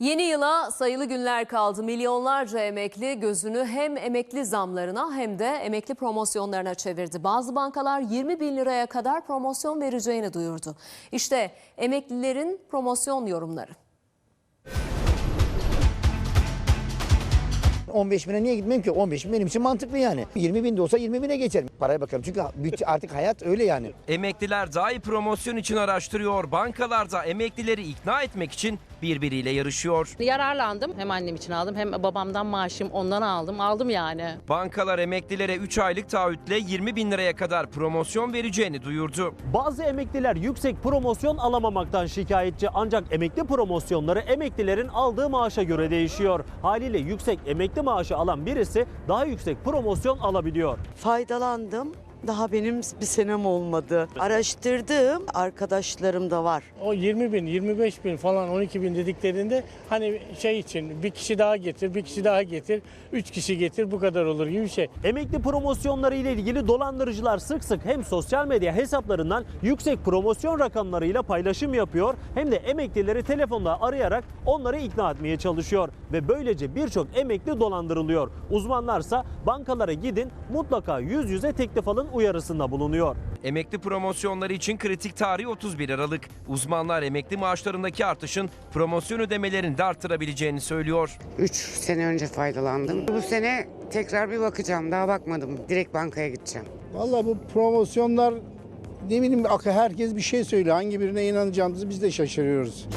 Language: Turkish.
Yeni yıla sayılı günler kaldı. Milyonlarca emekli gözünü hem emekli zamlarına hem de emekli promosyonlarına çevirdi. Bazı bankalar 20 bin liraya kadar promosyon vereceğini duyurdu. İşte emeklilerin promosyon yorumları. 15 bine niye gitmeyeyim ki? 15 bin benim için mantıklı yani. 20 bin de olsa 20 bine geçerim. Paraya bakarım çünkü artık hayat öyle yani. Emekliler daha iyi promosyon için araştırıyor. Bankalar da emeklileri ikna etmek için birbiriyle yarışıyor. Yararlandım. Hem annem için aldım hem babamdan maaşım ondan aldım. Aldım yani. Bankalar emeklilere 3 aylık taahhütle 20 bin liraya kadar promosyon vereceğini duyurdu. Bazı emekliler yüksek promosyon alamamaktan şikayetçi ancak emekli promosyonları emeklilerin aldığı maaşa göre değişiyor. Haliyle yüksek emekli maaşı alan birisi daha yüksek promosyon alabiliyor. faydalandım. Daha benim bir senem olmadı. Araştırdığım arkadaşlarım da var. O 20 bin, 25 bin falan 12 bin dediklerinde hani şey için bir kişi daha getir, bir kişi daha getir, üç kişi getir bu kadar olur gibi bir şey. Emekli promosyonları ile ilgili dolandırıcılar sık sık hem sosyal medya hesaplarından yüksek promosyon rakamlarıyla paylaşım yapıyor hem de emeklileri telefonla arayarak onları ikna etmeye çalışıyor ve böylece birçok emekli dolandırılıyor. Uzmanlarsa bankalara gidin mutlaka yüz yüze teklif alın uyarısında bulunuyor. Emekli promosyonları için kritik tarih 31 Aralık. Uzmanlar emekli maaşlarındaki artışın promosyon ödemelerini de arttırabileceğini söylüyor. 3 sene önce faydalandım. Bu sene tekrar bir bakacağım. Daha bakmadım. Direkt bankaya gideceğim. Vallahi bu promosyonlar ne bileyim herkes bir şey söylüyor. Hangi birine inanacağımızı biz de şaşırıyoruz.